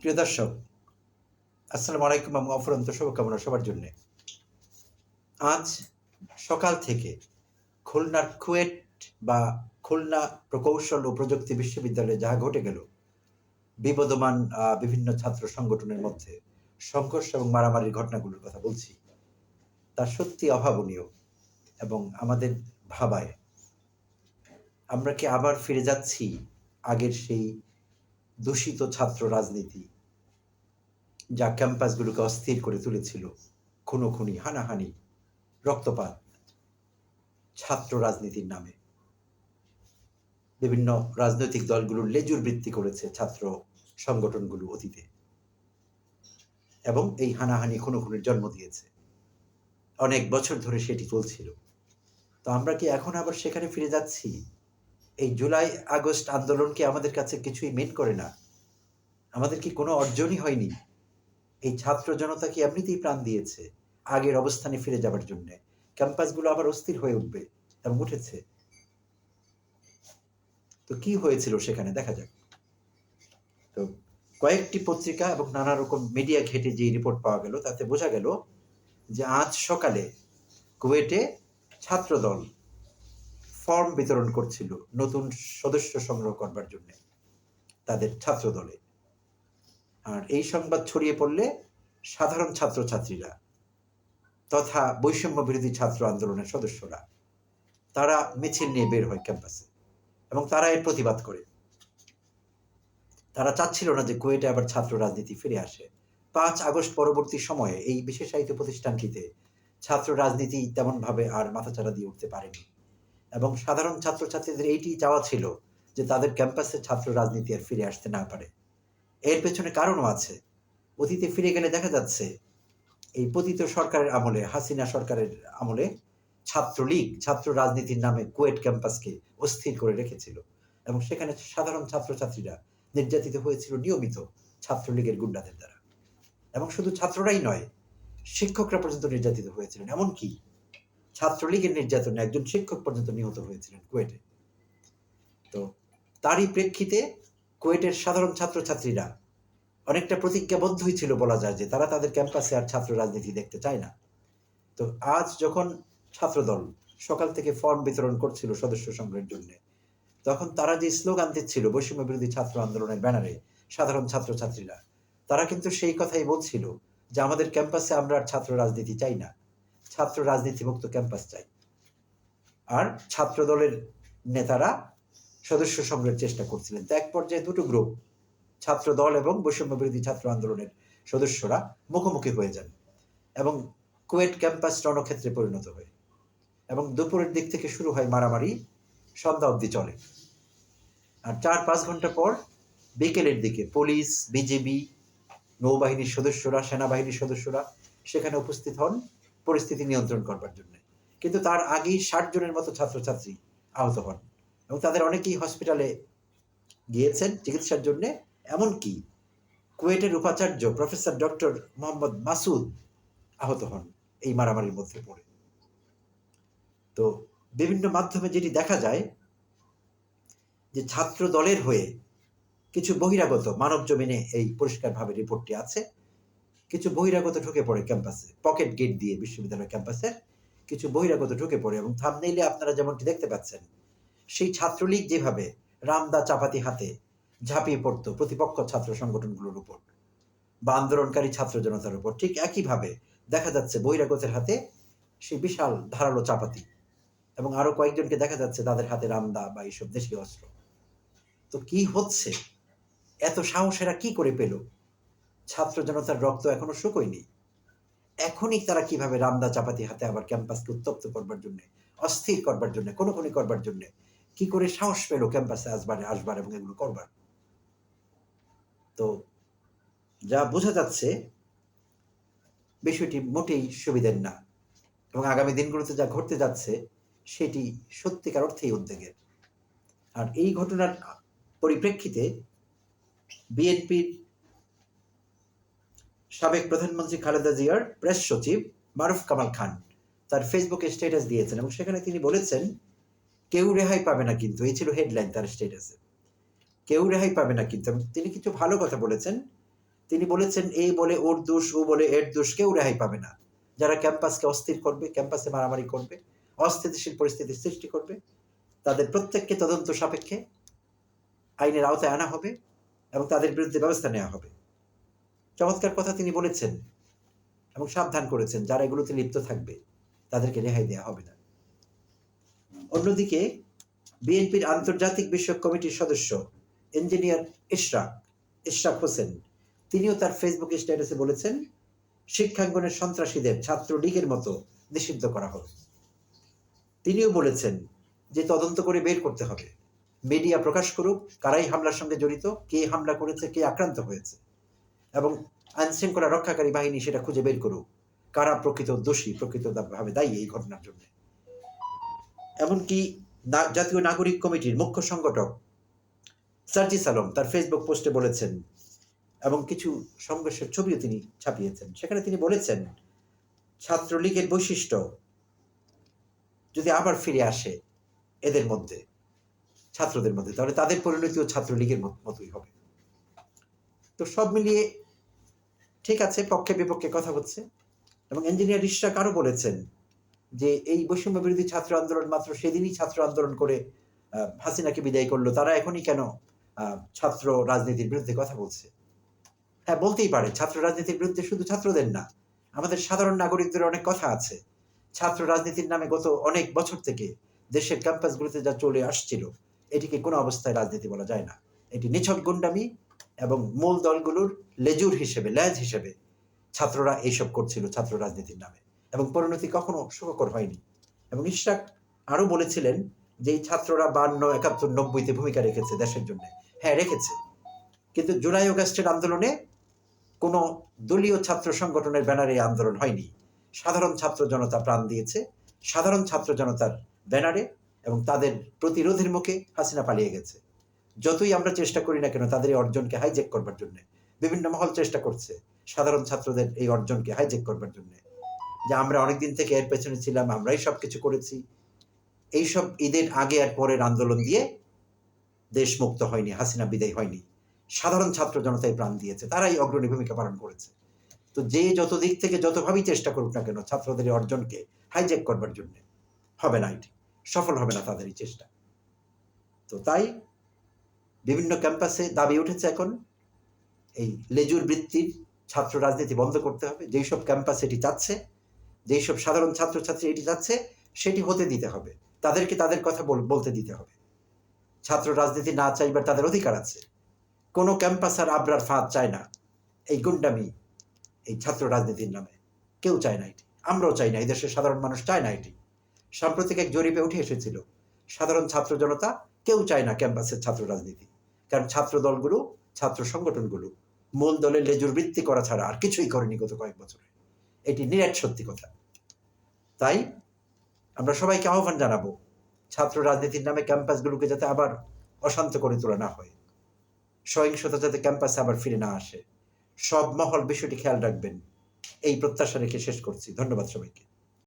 প্রিয় দর্শক, আসসালামু আলাইকুম এবং অফুরন্ত শুভকামনা সবার জন্য। আজ সকাল থেকে খুলনার কুয়েট বা খুলনা প্রকৌশল ও প্রযুক্তি বিশ্ববিদ্যালয়ে যা ঘটে গেল, বিবদমান বিভিন্ন ছাত্র সংগঠনের মধ্যে সংঘর্ষ এবং মারামারির ঘটনাগুলোর কথা বলছি। তা সত্যি অভাবনীয় এবং আমাদের ভাবায়। আমরা কি আবার ফিরে যাচ্ছি আগের সেই দূষিত ছাত্র রাজনীতি, যা ক্যাম্পাসগুলোকে অস্থির করে তুলেছিল, খুনোখুনি, হানাহানি, রক্তপাত ছাত্র রাজনীতির নামে। বিভিন্ন রাজনৈতিক দলগুলোর লেজুর বৃত্তি করেছে ছাত্র সংগঠনগুলো অতীতে। এবং এই হানাহানি, খুনোখুনির জন্ম দিয়েছে। অনেক বছর ধরে সেটি চলছিল। তো আমরা কি এখন আবার সেখানে ফিরে যাচ্ছি? এই জুলাই, আগস্ট আন্দোলন কি আমাদের কাছে কিছুই মেন করে না? আমাদের কি কোনো অর্জনই হয়নি? এই ছাত্র জনতা কি এমনিতেই প্রাণ দিয়েছে আগের অবস্থানে ফিরে যাবার জন্য? ক্যাম্পাসগুলো আবার অস্থির হয়ে উঠবে এবং উঠেছে। তো কি হয়েছিল সেখানে? দেখা যাক। তো কয়েকটি পত্রিকা এবং নানা রকম মিডিয়া ঘেটে যে রিপোর্ট পাওয়া গেল, তাতে বোঝা গেল যে আজ সকালে কুয়েটে ছাত্রদল ফর্ম বিতরণ করছিল নতুন সদস্য সংগ্রহ করবার জন্য তাদের ছাত্র দলে আর এই সংবাদ ছড়িয়ে পড়লে সাধারণ ছাত্রছাত্রীরা তথা বৈষম্য বিরোধী ছাত্র আন্দোলনের সদস্যরা, তারা মিছিল নিয়ে বের হয় ক্যাম্পাসে এবং তারা এর প্রতিবাদ করে। তারা চাচ্ছিল না যে কুয়েটে আবার ছাত্র রাজনীতি ফিরে আসে। পাঁচ আগস্ট পরবর্তী সময়ে এই বিশেষায়িত প্রতিষ্ঠানটিতে ছাত্র রাজনীতি তেমনভাবে আর মাথাচাড়া দিয়ে উঠতে পারেনি। এবং সাধারণ ছাত্রছাত্রীদের এইটি চাওয়া ছিল যে তাদের ক্যাম্পাসে ছাত্র রাজনীতি আর ফিরে আসতে না পারে। এর পেছনে কারণও আছে। অতীতে ফিরে গেলে দেখা যাচ্ছে, এই পতিত সরকারের আমলে, হাসিনা সরকারের আমলে ছাত্রলীগ, ছাত্র রাজনীতির নামে কুয়েট ক্যাম্পাসকে অস্থির করে রেখেছিল এবং সেখানে সাধারণ ছাত্রছাত্রীরা নির্যাতিত হয়েছিল নিয়মিত ছাত্রলীগের গুন্ডাদের দ্বারা। এবং শুধু ছাত্ররাই নয়, শিক্ষকরা পর্যন্ত নির্যাতিত হয়েছিলেন। এমনকি ছাত্রলীগের নির্যাতনে একজন শিক্ষক পর্যন্ত নিহত হয়েছিলেন কুয়েটে। তো তারই প্রেক্ষিতে কুয়েটের সাধারণ ছাত্রছাত্রীরা অনেকটা প্রতিজ্ঞাবদ্ধই ছিল বলা যায় যে তারা তাদের ক্যাম্পাসে আর ছাত্র রাজনীতি দেখতে চায় না। তো আজ যখন ছাত্রদল সকাল থেকে ফর্ম বিতরণ করছিল সদস্য সংগ্রহের জন্য, তখন তারা যে স্লোগান দিচ্ছিল বৈষম্য বিরোধী ছাত্র আন্দোলনের ব্যানারে সাধারণ ছাত্রছাত্রীরা, তারা কিন্তু সেই কথাই বলছিল যে আমাদের ক্যাম্পাসে আমরা আর ছাত্র রাজনীতি চাই না। ছাত্র রাজনীতিমুক্ত ক্যাম্পাস চাই। আর ছাত্র দলের নেতারা সদস্য সংগ্রহের চেষ্টা করছিলেন। তো এক পর্যায়ে দুটো গ্রুপ ছাত্র দল এবং বৈষম্য বিরোধী ছাত্র আন্দোলনের সদস্যরা মুখোমুখি হয়ে যান এবং কুয়েট ক্যাম্পাস রণক্ষেত্রে পরিণত হয় এবং দুপুরের দিক থেকে শুরু হয় মারামারি, সন্ধ্যা অবধি চলে। আর চার পাঁচ ঘণ্টা পর বিকেলের দিকে পুলিশ বিজেপি নৌবাহিনীর সদস্যরা, সেনাবাহিনীর সদস্যরা সেখানে উপস্থিত হন। পরিস্থিতি নিয়ন্ত্রণ করবার জন্য। কিন্তু তার আগেই ষাট জনের মতো ছাত্রছাত্রী আহত হন এবং তাদের অনেকেই হসপিটালে গিয়েছেন চিকিৎসার জন্য। এমনকি কুয়েটের উপাচার্য প্রফেসর ডক্টর মোহাম্মদ মাসুদ আহত হন এই মারামারির মধ্যে পড়ে। তো বিভিন্ন মাধ্যমে যেটি দেখা যায় যে ছাত্র দলের হয়ে কিছু বহিরাগত মানব জমিনে এই পরিষ্কারভাবে রিপোর্টটি আছে। কিছু বহিরাগত ঢুকে পড়ে ক্যাম্পাসে, পকেট গেট দিয়ে বিশ্ববিদ্যালয় ক্যাম্পাসের কিছু বহিরাগত ঢুকে পড়ে এবং থামনেইলে আপনারা যেমনটি দেখতে পাচ্ছেন, সেই ছাত্রলীগ যেভাবে রামদা চাপাতি হাতে ঝাঁপিয়ে পড়তো প্রতিপক্ষ ছাত্র সংগঠনগুলোর উপর বা আন্দোলনকারী ছাত্র জনতার উপর, ঠিক একইভাবে দেখা যাচ্ছে বহিরাগতের হাতে সেই বিশাল ধারালো চাপাতি এবং আরও কয়েকজনকে দেখা যাচ্ছে তাদের হাতে রামদা বা এইসব দেশীয় অস্ত্র। তো কি হচ্ছে? এত সাহসেরা কি করে পেল? ছাত্র জনতার রক্ত এখনও শুকোয়নি। এখনই তারা কীভাবে রামদা চাপাতি হাতে আবার ক্যাম্পাসকে উত্তপ্ত করবার জন্য, অস্থির করবার জন্য কোনো কোনো করবার জন্য, কি করে সাহস পেল ক্যাম্পাসে আসবার আসবার এবং এগুলো করবার? তো যা বোঝা যাচ্ছে, বিষয়টি মোটেই সুবিধের না এবং আগামী দিনগুলোতে যা ঘটতে যাচ্ছে, সেটি সত্যিকার অর্থেই উদ্বেগের। আর এই ঘটনার পরিপ্রেক্ষিতে বিএনপির সাবেক প্রধানমন্ত্রী খালেদা জিয়ার প্রেস সচিব মারুফ কামাল খান তার ফেসবুকে স্ট্যাটাস দিয়েছেন এবং সেখানে তিনি বলেছেন, কেউ রেহাই পাবে না কিন্তু। এই ছিল হেডলাইন তার স্ট্যাটাসে কেউ রেহাই পাবে না কিন্তু। তিনি কিছু ভালো কথা বলেছেন। তিনি বলেছেন এই বলে ওর দোষ, ও বলে এর দোষ, কেউ রেহাই পাবে না। যারা ক্যাম্পাসকে অস্থির করবে, ক্যাম্পাসে মারামারি করবে, অস্থিতিশীল পরিস্থিতি সৃষ্টি করবে, তাদের প্রত্যেককে তদন্ত সাপেক্ষে আইনের আওতায় আনা হবে এবং তাদের বিরুদ্ধে ব্যবস্থা নেওয়া হবে। চমৎকার কথা তিনি বলেছেন এবং সাবধান করেছেন, যারা এগুলোতে লিপ্ত থাকবে, তাদেরকে রেহাই দেওয়া হবে না। অন্যদিকে, বিএনপির আন্তর্জাতিক বিষয়ক কমিটির সদস্য, ইঞ্জিনিয়ার ইশরাক ইশরাক হোসেন, তিনিও তার ফেসবুক স্ট্যাটাসে বলেছেন, শিক্ষাঙ্গনের সন্ত্রাসীদের ছাত্রলীগের মতো নিষিদ্ধ করা হবে। তিনিও বলেছেন যে তদন্ত করে বের করতে হবে। মিডিয়া প্রকাশ করুক, কারাই হামলার সঙ্গে জড়িত, কে হামলা করেছে, কে আক্রান্ত হয়েছে। এবং আইন শৃঙ্খলা রক্ষাকারী বাহিনী সেটা খুঁজে বের করুক। কারা প্রকৃত দোষী প্রকৃত ভাবে দায়ী এই ঘটনার জন্য? এমনকি জাতীয় নাগরিক কমিটির মুখ্য সংগঠক সার্জিস আলম তার ফেসবুক পোস্টে বলেছেন, এবং কিছু সংঘর্ষের ছবিও তিনি ছাপিয়েছেন। সেখানে তিনি বলেছেন, ছাত্রলীগের বৈশিষ্ট্য যদি আবার ফিরে আসে এদের মধ্যে, ছাত্রদের মধ্যে, তাহলে তাদের পরিণতিও ছাত্রলীগের মত- মতোই হবে। তো সব মিলিয়ে ঠিক আছে, পক্ষে বিপক্ষে কথা হচ্ছে। এবং ইঞ্জিনিয়ার ইশরাক আরও বলেছেন যে এই বৈষম্য বিরোধী ছাত্র আন্দোলন মাত্র সেদিনই ছাত্র আন্দোলন করে হাসিনাকে বিদায় করল। তারা এখনই কেন ছাত্র রাজনীতির বিরুদ্ধে কথা বলছে? হ্যাঁ বলতেই পারে, ছাত্র রাজনীতির বিরুদ্ধে শুধু ছাত্রদের না, আমাদের সাধারণ নাগরিকদের অনেক কথা আছে। ছাত্র রাজনীতির নামে গত অনেক বছর থেকে দেশের ক্যাম্পাসগুলোতে যা চলে আসছিল, এটিকে কোনো অবস্থায় রাজনীতি বলা যায় না। এটি নিছক গুন্ডামি এবং মূল দলগুলোর লেজুর হিসেবে ল্যাজ হিসেবে ছাত্ররা এইসব করছিল ছাত্র রাজনীতির নামে। এবং পরিণতি কখনো সুখকর হয়নি। এবং ইশরাক আরও বলেছিলেন যে এই ছাত্ররা বান্ন, একাত্তর, নব্বইতে ভূমিকা রেখেছে দেশের জন্য। হ্যাঁ রেখেছে। কিন্তু জুলাই অগাস্টের আন্দোলনে কোনো দলীয় ছাত্র সংগঠনের ব্যানারে আন্দোলন হয়নি। সাধারণ ছাত্র জনতা প্রাণ দিয়েছে। সাধারণ ছাত্র জনতার ব্যানারে এবং তাদের প্রতিরোধের মুখে হাসিনা পালিয়ে গেছে। যতই আমরা চেষ্টা করি না কেন, তাদের এই অর্জনকে হাইজেক করবার জন্য। বিভিন্ন মহল চেষ্টা করছে সাধারণ ছাত্রদের এই অর্জনকে হাইজেক করবার জন্য। যে আমরা অনেকদিন থেকে এর পেছনে ছিলাম, আমরাই সব কিছু করেছি। এইসব ঈদের আগে আর পরের আন্দোলন দিয়ে দেশ মুক্ত হয়নি, হাসিনা বিদায় হয়নি। সাধারণ ছাত্র জনতাই প্রাণ দিয়েছে, তারাই অগ্রণী ভূমিকা পালন করেছে। তো যে যত দিক থেকে যতভাবেই চেষ্টা করুক না কেন, ছাত্রদের অর্জনকে হাইজেক করবার জন্য। হবে না এটি, সফল হবে না তাদের এই চেষ্টা। তো তাই বিভিন্ন ক্যাম্পাসে দাবি উঠেছে এখন। এই লেজুর বৃত্তির ছাত্র রাজনীতি বন্ধ করতে হবে। যেই সব ক্যাম্পাস এটি চাচ্ছে যেই সব সাধারণ ছাত্রছাত্রী এটি চাচ্ছে সেটি হতে দিতে হবে। তাদেরকে তাদের কথা বল- বলতে দিতে হবে। ছাত্র রাজনীতি না চাইবার তাদের অধিকার আছে। কোনো ক্যাম্পাস আর আবরার ফাঁদ চায় না। এই গুন্ডামি এই ছাত্র রাজনীতির নামে। কেউ চায় না এটি। আমরাও চাই না। এই দেশের সাধারণ মানুষ চায় না এটি। সাম্প্রতিক এক জরিপে উঠে এসেছিল, সাধারণ ছাত্র জনতা কেউ চায় না ক্যাম্পাসের ছাত্র রাজনীতি। কারণ ছাত্র দলগুলো, ছাত্র সংগঠনগুলো মূল দলের লেজুর বৃত্তি করা ছাড়া আর কিছুই করেনি গত কয়েক বছরে। এটি নিরাট সত্যি কথা। তাই আমরা সবাইকে আহ্বান জানাব, ছাত্র রাজনীতির নামে ক্যাম্পাসগুলোকে যাতে আবার অশান্ত করে তোলা না হয়। সহিংসতা যাতে ক্যাম্পাসে আবার ফিরে না আসে। সব মহল বিষয়টি খেয়াল রাখবেন। এই প্রত্যাশা রেখে শেষ করছি। ধন্যবাদ সবাইকে।